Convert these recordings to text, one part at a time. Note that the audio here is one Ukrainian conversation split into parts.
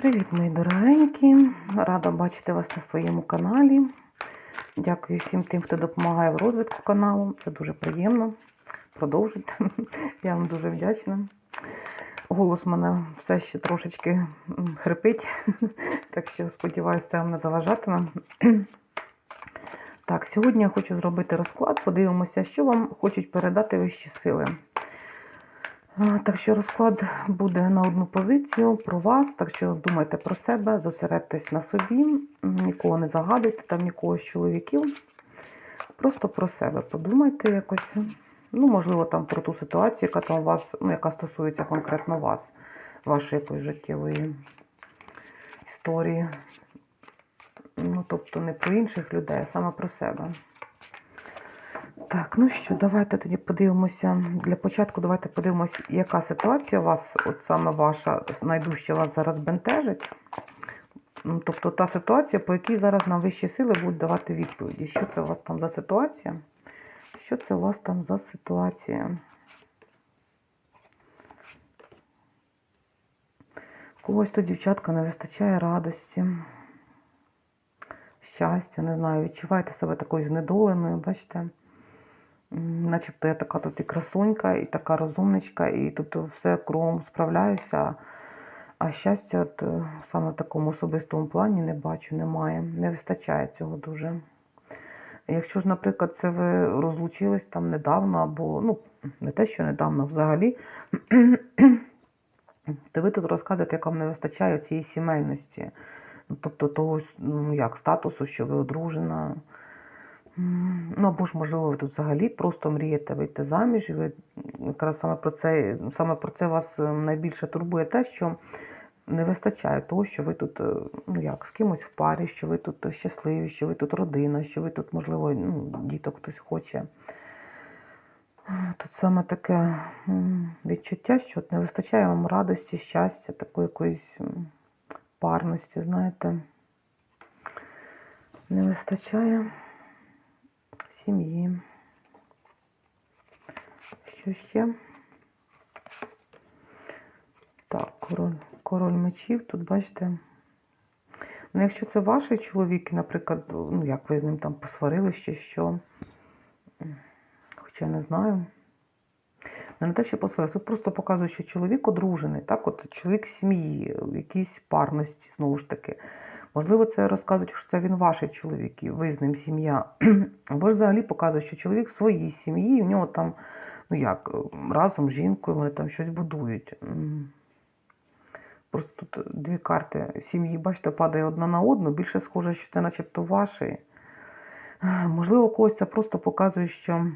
Привіт, мої дорогенькі! Рада бачити вас на своєму каналі. Дякую всім тим, хто допомагає в розвитку каналу. Це дуже приємно. Продовжуйте. Я вам дуже вдячна. Голос мене все ще трошечки хрипить, так що сподіваюся, це вам не заважатиме. Так, сьогодні я хочу зробити розклад. Подивимося, що вам хочуть передати вищі сили. Так що розклад буде на одну позицію про вас, так що думайте про себе, зосередьтесь на собі, нікого не загадуйте, там нікого з чоловіків. Просто про себе подумайте якось. Ну, можливо, там про ту ситуацію, яка там у вас, ну, яка стосується конкретно вас, вашої якоїсь життєвої історії. Ну, тобто не про інших людей, а саме про себе. Так, ну що, давайте тоді подивимося. Для початку давайте подивимося, яка ситуація у вас, от саме ваша, найдужче вас зараз бентежить. Ну, Тобто та ситуація, по якій зараз нам вищі сили будуть давати відповіді. Що це у вас там за ситуація? Що це у вас там за ситуація? Когось тут, дівчатка, не вистачає радості, щастя, не знаю, відчуваєте себе такою знедоленою, бачите? Начебто я така тут і красунька, і така розумничка, і тут все кругом справляюся. А щастя, от, е, саме в такому особистому плані не бачу, немає. Не вистачає цього дуже. Якщо ж, наприклад, це ви розлучились там недавно, або ну, не те, що недавно взагалі, то ви тут розказуєте, як вам не вистачає цієї сімейності. Тобто того, ну, як, статусу, що ви одружена. Ну, або ж, можливо, ви тут взагалі просто мрієте вийти заміж, і ви якраз саме про це, саме про це вас е, найбільше турбує те, що не вистачає того, що ви тут, е, ну як, з кимось в парі, що ви тут щасливі, що ви тут родина, що ви тут, можливо, ну, діток хтось хоче. Тут саме таке відчуття, що не вистачає вам радості, щастя, такої якоїсь парності, знаєте. Не вистачає сім'ї. Що ще? Так, король, король мечів, тут бачите. Ну, якщо це ваш чоловік, наприклад, ну як ви з ним там посварились чи що. Хоча не знаю. Не те, що посварились, тут просто показує, що чоловік одружений, так, от чоловік сім'ї, якійсь парності, знову ж таки. Можливо, це розказують, що це він ваш чоловік, і ви з ним сім'я. Або ж взагалі показує, що чоловік в своїй сім'ї, і в нього там, ну як, разом з жінкою вони там щось будують. Просто тут дві карти сім'ї, бачите, падає одна на одну, більше схоже, що це начебто ваші. Можливо, когось це просто показує, що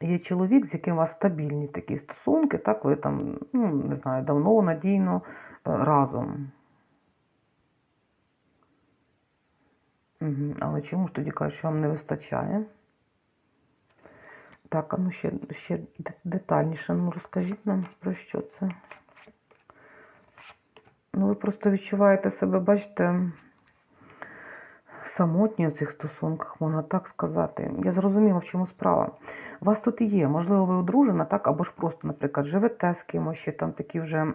є чоловік, з яким у вас стабільні такі стосунки, так, ви там, ну, не знаю, давно, надійно е, разом. Але чому ж тоді кажуть, що вам не вистачає? Так, а ну ще, ще детальніше, ну розкажіть нам про що це. Ну, ви просто відчуваєте себе, бачите, самотні у цих стосунках, можна так сказати. Я зрозуміла, в чому справа. У вас тут і є, можливо, ви одружена, так, або ж просто, наприклад, живете з кимось, ще там такі вже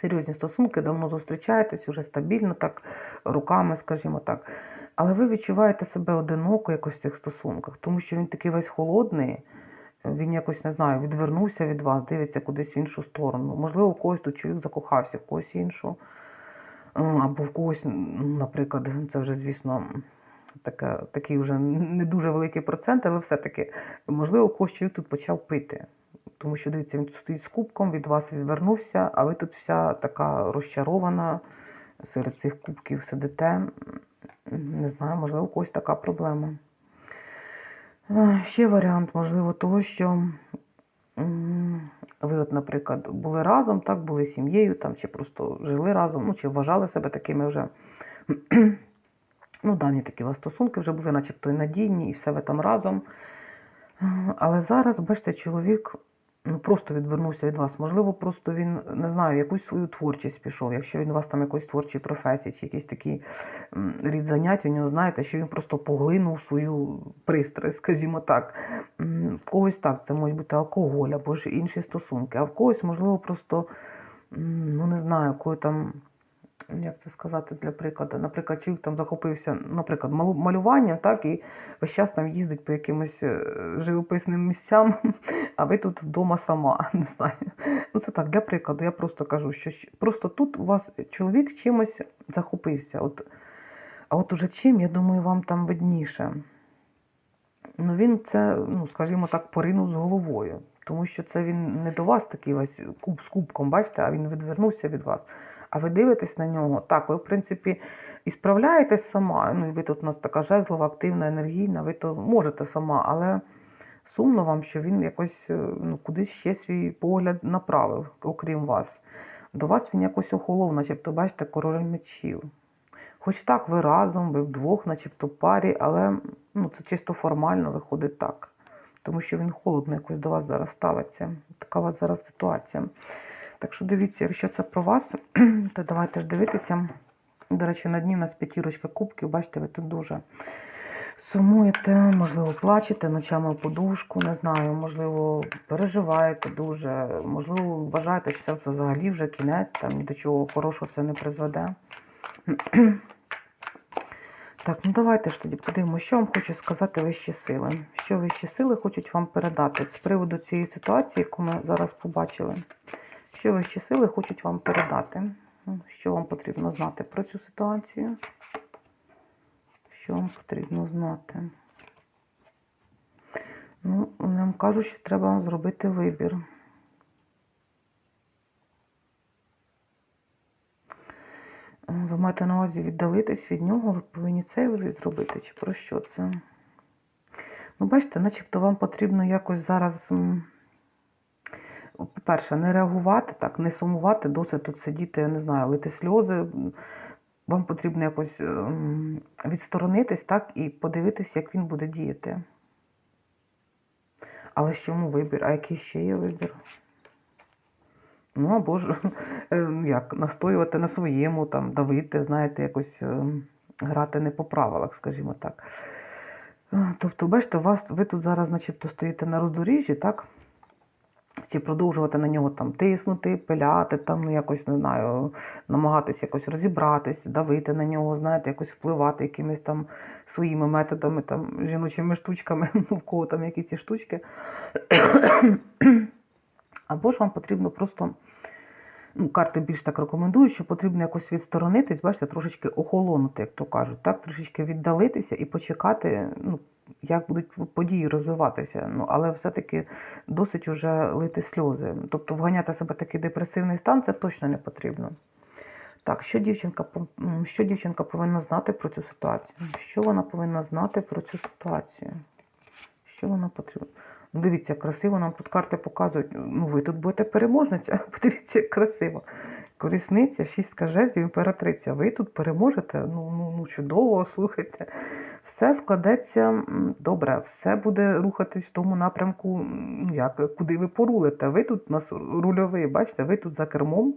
серйозні стосунки, давно зустрічаєтесь, вже стабільно, так, руками, скажімо так. Але ви відчуваєте себе одиноко якось в цих стосунках, тому що він такий весь холодний, він якось, не знаю, відвернувся від вас, дивиться кудись в іншу сторону. Можливо, у когось тут чоловік закохався, в когось іншу. Е, Або в когось, наприклад, це вже, звісно, таке, такий вже не дуже великий процент, але все-таки, можливо, когось чоловік тут почав пити. Тому що, дивіться, він тут стоїть з кубком, від вас відвернувся, а ви тут вся така розчарована серед цих кубків сидите. Не знаю, можливо, у когось така проблема. Ще варіант, можливо, того, що ви, от, наприклад, були разом, так, були сім'єю, там, чи просто жили разом, ну, чи вважали себе такими вже. Ну, давні такі у вас стосунки вже були, начебто і надійні, і все ви там разом. Але зараз, бачите, чоловік ну, просто відвернувся від вас. Можливо, просто він, не знаю, якусь свою творчість пішов. Якщо він у вас там якоїсь творчої професії, чи якийсь такий рід занять, у нього, знаєте, що він просто поглинув свою пристрасть, скажімо так. В когось так, це може бути алкоголь або ж інші стосунки, а в когось, можливо, просто ну не знаю, якою там, як це сказати для прикладу, наприклад, чоловік там захопився, наприклад, малюванням, так, і весь час там їздить по якимось е, живописним місцям, а ви тут вдома сама, не знаю. Ну це так, для прикладу, я просто кажу, що просто тут у вас чоловік чимось захопився. От, а от уже чим, я думаю, вам там видніше. Ну він це, ну скажімо так, поринув з головою. Тому що це він не до вас такий весь куб з кубком, бачите, а він відвернувся від вас. А ви дивитесь на нього, так, ви, в принципі, і справляєтесь сама. Ну, і ви тут у нас така жезлова, активна, енергійна, ви то можете сама, але сумно вам, що він якось е, ну, кудись ще свій погляд направив, окрім вас. До вас він якось охолов, начебто, бачите, король мечів. Хоч так, ви разом, ви вдвох, начебто парі, але ну, це чисто формально виходить так. Тому що він холодно якось до вас зараз ставиться. Така у вас зараз ситуація. Так що дивіться, якщо це про вас, то давайте ж дивитися. До речі, на дні у нас п'ятірочка кубків, бачите, ви тут дуже сумуєте, можливо, плачете ночами в подушку, не знаю, можливо, переживаєте дуже, можливо, вважаєте, що це взагалі вже кінець, там ні до чого хорошого це не призведе. Так, ну давайте ж тоді подивимося, що вам хочуть сказати вищі сили. Що вищі сили хочуть вам передати з приводу цієї ситуації, яку ми зараз побачили. Що вищі сили хочуть вам передати? Ну, Що вам потрібно знати про цю ситуацію? Що вам потрібно знати? Ну, нам кажуть, що треба зробити вибір. Ви маєте на увазі віддалитись від нього, ви повинні цей вибір зробити, чи про що це? Ну, бачите, начебто вам потрібно якось зараз, по-перше, не реагувати так, не сумувати, досить тут сидіти, я не знаю, лити сльози. Вам потрібно якось ем, відсторонитись, так, і подивитись, як він буде діяти. Але ж чому вибір? А який ще є вибір? Ну, або ж е, як настоювати на своєму, там, давити, знаєте, якось е, грати не по правилах, скажімо так. Тобто, бачите, вас, ви тут зараз, начебто, стоїте на роздоріжжі, так? Чи продовжувати на нього там тиснути, пиляти, там, ну, якось, не знаю, намагатись якось розібратись, давити на нього, знаєте, якось впливати якимись там своїми методами, там, жіночими штучками, ну, в кого там якісь ці штучки. Або ж вам потрібно просто, ну, карти більш так рекомендують, що потрібно якось відсторонитись, бачите, трошечки охолонути, як то кажуть, так, трошечки віддалитися і почекати, ну, як будуть події розвиватися. Ну, але все-таки досить уже лити сльози. Тобто вганяти себе такий депресивний стан це точно не потрібно. Так, що дівчинка, що дівчинка повинна знати про цю ситуацію? Що вона повинна знати про цю ситуацію? Що вона потрібна? Ну, дивіться, красиво нам тут карти показують. Ну, ви тут будете переможниця. Подивіться, як красиво. Колісниця, шістка жезлів, імператриця. Ви тут переможете. Ну, ну, ну чудово, слухайте. Все складеться добре, все буде рухатись в тому напрямку, як, куди ви порулите. Ви тут нас рульовий, бачите, ви тут за кермом.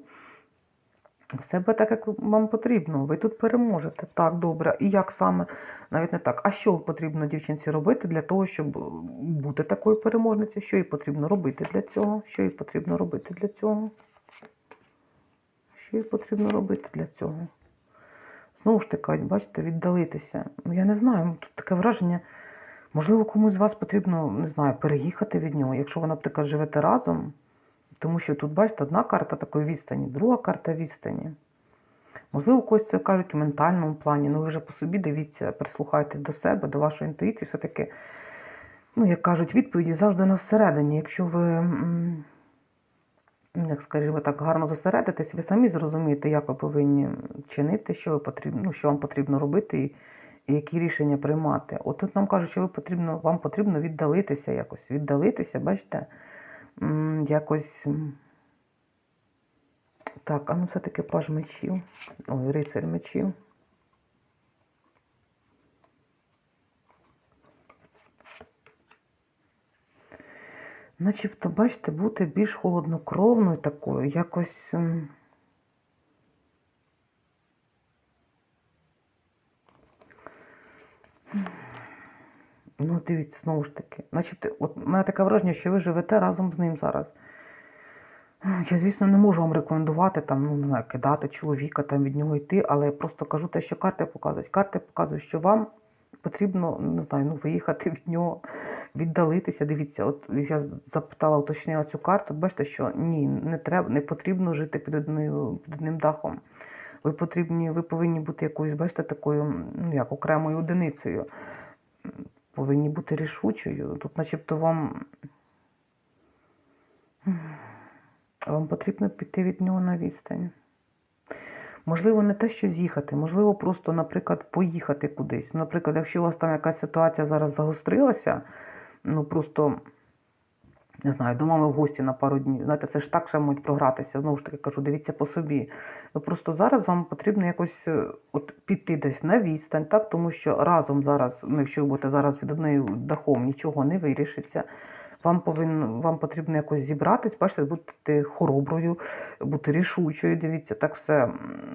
Все буде так, як вам потрібно. Ви тут переможете. Так, добре. І як саме? Навіть не так. А що потрібно дівчинці робити для того, щоб бути такою переможницею? Що їй потрібно робити для цього? Що їй потрібно робити для цього? Що їй потрібно робити для цього? Знову ж таки, бачите, віддалитися. Ну, я не знаю, тут таке враження. Можливо, комусь з вас потрібно, не знаю, переїхати від нього, якщо ви, наприклад, живете разом. Тому що тут, бачите, одна карта такої відстані, друга карта відстані. Можливо, когось це кажуть у ментальному плані, ну ви вже по собі дивіться, прислухайте до себе, до вашої інтуїції, все-таки, ну, як кажуть, відповіді завжди на всередині. Якщо ви, як скажімо так, гарно зосередитесь, ви самі зрозумієте, як ви повинні чинити, що ви потрібно, ну, що вам потрібно робити і, і які рішення приймати. От тут нам кажуть, що ви потрібно, вам потрібно віддалитися якось, віддалитися, бачите, якось. так, а ну все-таки паж мечів. Ой, рицарь мечів. Начебто, бачите, бути більш холоднокровною такою, якось. м, Ну, дивіться, знову ж таки. Начебто, от у мене таке враження, що ви живете разом з ним зараз. Я, звісно, не можу вам рекомендувати там, ну, не знаю, кидати чоловіка, там від нього йти, але я просто кажу те, що карти показують. Карти показують, що вам потрібно, не знаю, ну, виїхати від нього, віддалитися. Дивіться, от я запитала, уточнила цю карту, бачите, що ні, не треба, не потрібно жити під одною під одним дахом. Ви потрібні, ви повинні бути якоюсь, бачите, такою, ну як окремою одиницею. Повинні бути рішучою. Тут, начебто, вам. Вам потрібно піти від нього на відстань. Можливо, не те, що з'їхати, можливо, просто, наприклад, поїхати кудись. Наприклад, якщо у вас там якась ситуація зараз загострилася, ну просто, не знаю, до мами в гості на пару днів. Знаєте, це ж так ще можуть програтися. Знову ж таки кажу, дивіться по собі. Ну просто зараз вам потрібно якось е, от піти десь на відстань, так? тому що разом зараз, ну, якщо ви будете зараз під одним дахом, нічого не вирішиться. Вам повинно, вам потрібно якось зібратись, бачите, бути хороброю, бути рішучою. Дивіться, так все,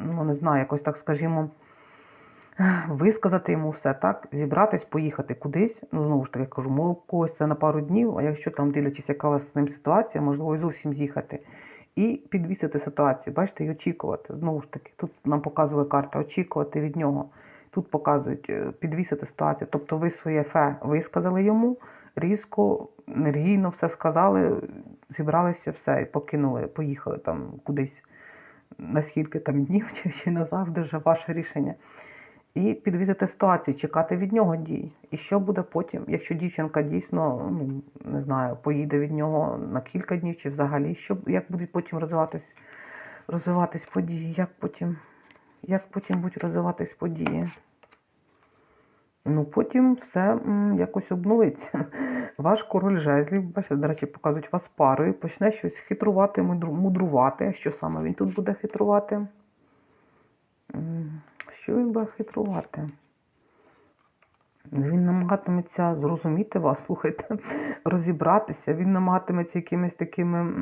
ну не знаю, якось так, скажімо, висказати йому все, так, зібратись, поїхати кудись. Ну, знову ж таки кажу, мов когось це на пару днів, а якщо там дивлячись, яка у вас з ним ситуація, можливо, і зовсім з'їхати. І підвісити ситуацію, бачите, і очікувати. Знову ж таки, тут нам показує карта, очікувати від нього. Тут показують е, підвісити ситуацію. Тобто ви своє фе висказали йому, різко, енергійно все сказали, зібралися все і покинули, поїхали там кудись на скільки там днів чи, чи назавжди вже ваше рішення. І підвізити ситуацію, чекати від нього дій. І що буде потім, якщо дівчинка дійсно, ну не знаю, поїде від нього на кілька днів чи взагалі, що, як будуть потім розвиватись, розвиватись події, як потім, як потім будуть розвиватись події. Ну, потім все м, якось обновиться. Ваш король жезлів, бачите, до речі, показують вас парою, почне щось хитрувати, мудрувати. Що саме він тут буде хитрувати? Що він буде хитрувати? Він намагатиметься зрозуміти вас, слухайте, розібратися. Він намагатиметься якимись такими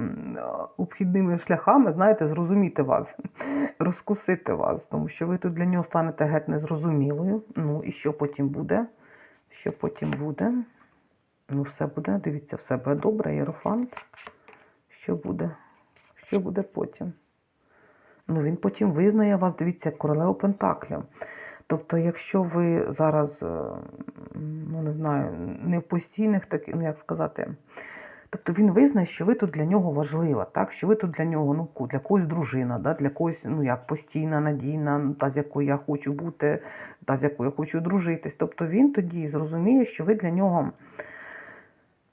обхідними шляхами, знаєте, зрозуміти вас, розкусити вас, тому що ви тут для нього станете геть незрозумілою. Ну і що потім буде? Що потім буде? Ну, все буде, дивіться, все буде добре, Єрофант. Що буде? Що буде потім? Ну, він потім визнає вас, дивіться, як королеву Пентаклів. Тобто, якщо ви зараз, е, ну не знаю, не в постійних таких, ну як сказати, тобто він визнає, що ви тут для нього важлива, так? Що ви тут для нього, ну, для когось дружина, да? для когось, ну як постійна, надійна, та з якою я хочу бути, та з якою я хочу дружитись. Тобто він тоді зрозуміє, що ви для нього,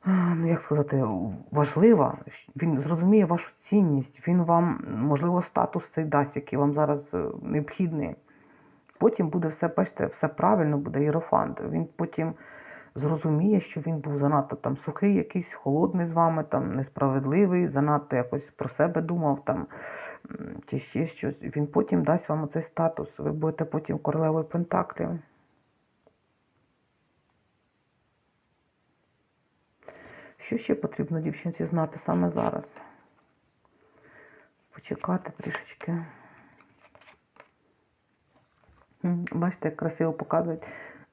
ну як сказати, важлива. Він зрозуміє вашу цінність, він вам, можливо, статус цей дасть, який вам зараз е, необхідний. Потім буде все, бачите, все правильно буде Єрофант. Він потім зрозуміє, що він був занадто там сухий, якийсь холодний з вами, там несправедливий, занадто якось про себе думав там чи ще щось. Він потім дасть вам оцей статус. Ви будете потім королевою Пентаклів. Що ще потрібно дівчинці знати саме зараз? Почекати трішечки. Бачите, як красиво показують.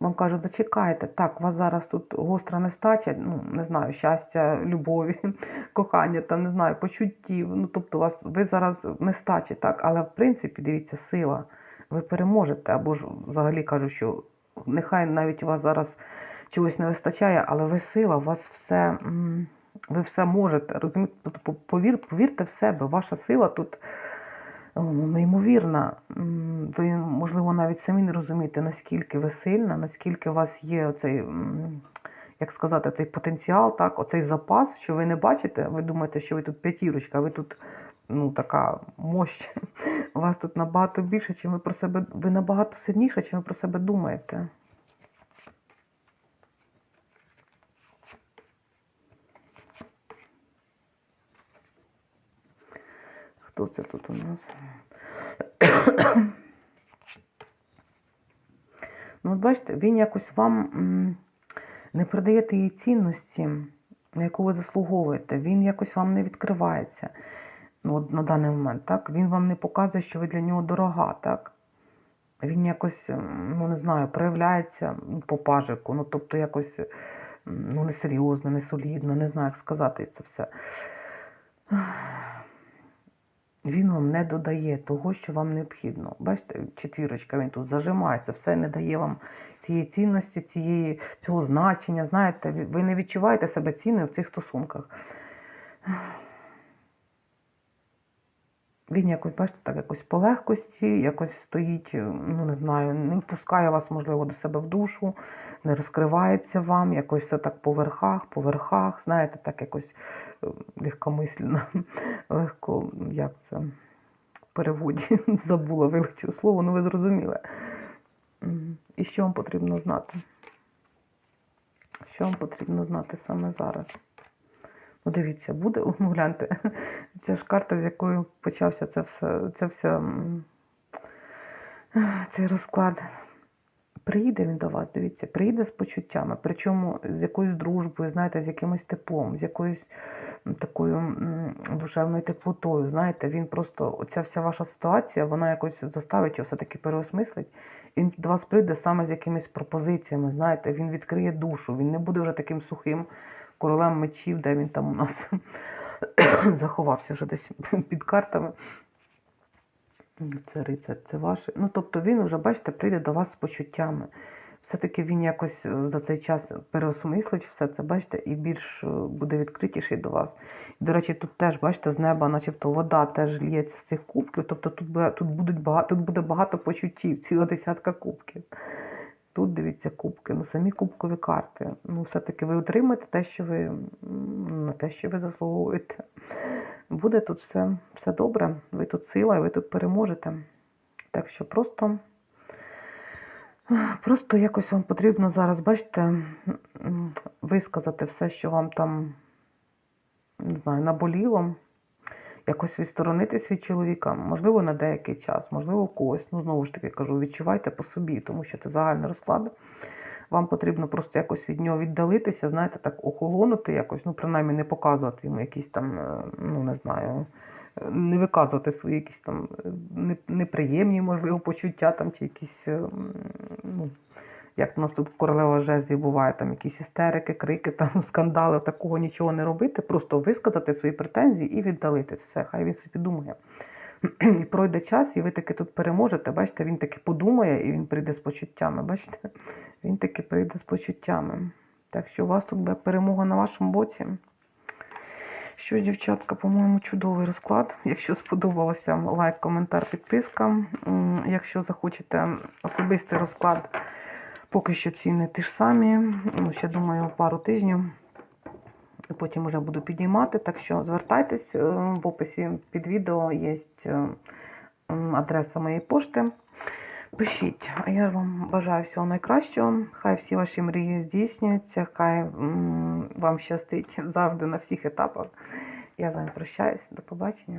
Вам кажуть, зачекайте, так, у вас зараз тут гостра нестача, ну, не знаю, щастя, любові, кохання, там, не знаю, почуттів. Ну, тобто, у вас, ви зараз нестачі, так, але в принципі, дивіться, сила, ви переможете, або ж взагалі кажуть, що нехай навіть у вас зараз чогось не вистачає, але ви сила, у вас все, ви все можете, розумієте, повір, повірте в себе, ваша сила тут неймовірна. Ви, можливо, навіть самі не розумієте, наскільки ви сильна, наскільки у вас є оцей, як сказати, цей потенціал, так, оцей запас, що ви не бачите, ви думаєте, що ви тут п'ятірочка, ви тут ну, така. У вас тут набагато більше, чим ви про себе, ви набагато сильніше, чим ви про себе думаєте. Хто це тут у нас? Ну, от бачите, він якось вам не придає тієї цінності, на яку ви заслуговуєте. Він якось вам не відкривається ну, от на даний момент. Так? Він вам не показує, що ви для нього дорога. Так? Він якось, ну не знаю, проявляється ну, по пажику, ну тобто якось ну, несерйозно, несолідно, не знаю, як сказати це все. Він вам не додає того, що вам необхідно. Бачите, четвірочка він тут зажимається, все не дає вам цієї цінності, цієї, цього значення. Знаєте, ви- не відчуваєте себе цінною в цих стосунках. Він якось, бачите, так якось по легкості, якось стоїть, е, ну не знаю, не впускає вас, можливо, до себе в душу, не розкривається вам, якось все так по верхах, по верхах, знаєте, так якось е, легкомислено, легко, як це, в переводі забула вилучила слово, ну ви зрозуміли. І що вам потрібно знати? Що вам потрібно знати саме зараз? Дивіться, буде, ну, гляньте, ця ж карта, з якою почався це все, це все, цей розклад. Приїде він до вас, дивіться, приїде з почуттями, причому з якоюсь дружбою, знаєте, з якимось теплом, з якоюсь такою душевною теплотою. Знаєте, він просто, оця вся ваша ситуація, вона якось заставить його все-таки переосмислить. Він до вас прийде саме з якимись пропозиціями, знаєте, він відкриє душу, він не буде вже таким сухим королем мечів, де він там у нас заховався вже десь під картами. Це рицар, це ваше. Ну, тобто він вже, бачите, прийде до вас з почуттями. Все-таки він якось е, за цей час переосмислить все це, бачите, і більш е, буде відкритіший до вас. До речі, тут теж, бачите, з неба, начебто вода теж ліється з цих кубків. Тобто тут тут будуть багато, тут буде багато почуттів, ціла десятка кубків. Тут дивіться кубки, ну самі кубкові карти. Ну, все-таки ви отримаєте те, що ви на те, що ви заслуговуєте. Буде тут все, все добре. Ви тут сила, і ви тут переможете. Так що просто, просто якось вам потрібно зараз, бачите, висказати все, що вам там не знаю, наболіло. Якось відсторонитись від чоловіка, можливо, на деякий час, можливо, когось. Ну, знову ж таки кажу, відчувайте по собі, тому що це загальний розклад. Вам потрібно просто якось від нього віддалитися, знаєте, так охолонути якось, ну, принаймні не показувати йому якісь там, е, ну не знаю, не виказувати свої якісь там е, неприємні, можливо, почуття там, чи якісь, е, ну, як у нас тут королева жезлів буває, там якісь істерики, крики, там скандали, такого нічого не робити, просто висказати свої претензії і віддалитись. Все, хай він собі думає. І пройде час, і ви таки тут переможете. Бачите, він таки подумає і він прийде з почуттями. Бачите? Він таки прийде з почуттями. Так що у вас тут буде перемога на вашому боці. Що, дівчатка, по-моєму, чудовий розклад. Якщо сподобалося, лайк, коментар, підписка. Якщо захочете особистий розклад, поки що ціни ті ж самі. Ну, ще думаю, пару тижнів. Потім вже буду піднімати. Так що звертайтесь е, в описі під відео є е, адреса моєї пошти. Пишіть, а я вам бажаю всього найкращого. Хай всі ваші мрії здійснюються, хай вам щастить завжди на всіх етапах. Я з вами прощаюсь. До побачення.